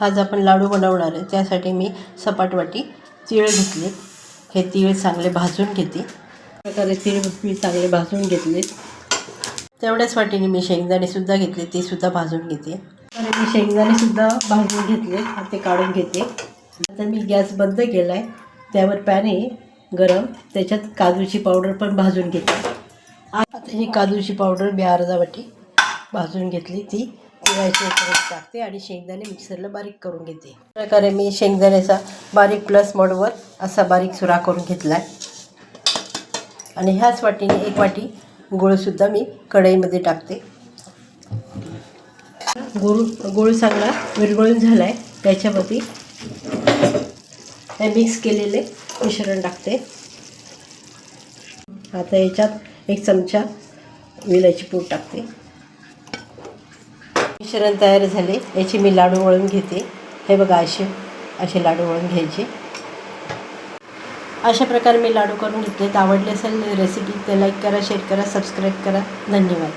आज आपण लाडू बनवणार आहे. त्यासाठी मी सपाट वाटी तीळ घेतले. हे तीळ चांगले भाजून घेते. प्रकारे तीळ मी चांगले भाजून घेतले. तेवढ्याच वाटीने मी शेंगदाणेसुद्धा घेतले. ते सुद्धा भाजून घेते. आणि मी शेंगदाणेसुद्धा भाजून घेतले. ते काढून घेते. आता मी गॅस बंद केला आहे त्यावर पॅन आहे गरम. त्याच्यात काजूची पावडर पण भाजून घेते. आता ही काजूची पावडर मी अर्धा वाटी भाजून घेतली ती. तिळाची टाकते आणि शेंगदाणे मिक्सरला बारीक करून घेते. अशा प्रकारे मी शेंगदाण्याचा बारीक प्लस मोडवर असा बारीक सुरा करून घेतला आहे आणि ह्याच वाटीने एक वाटी गुळसुद्धा मी कढईमध्ये टाकते. गुळ गुळ चांगला विरगळून झाला आहे त्याच्यामध्ये हे मिक्स केलेले मिश्रण टाकते. आता याच्यात एक चमचा विलायची पूड टाकते. मिश्रण तयार झाले. याचे मी लाडू वळून घेते. हे बघा असे असे लाडू वळून घ्यायचे. अशा प्रकारे मी लाडू करून घेतलेत. तर आवडले असेल रेसिपी तर लाईक करा शेअर करा सबस्क्राईब करा. धन्यवाद.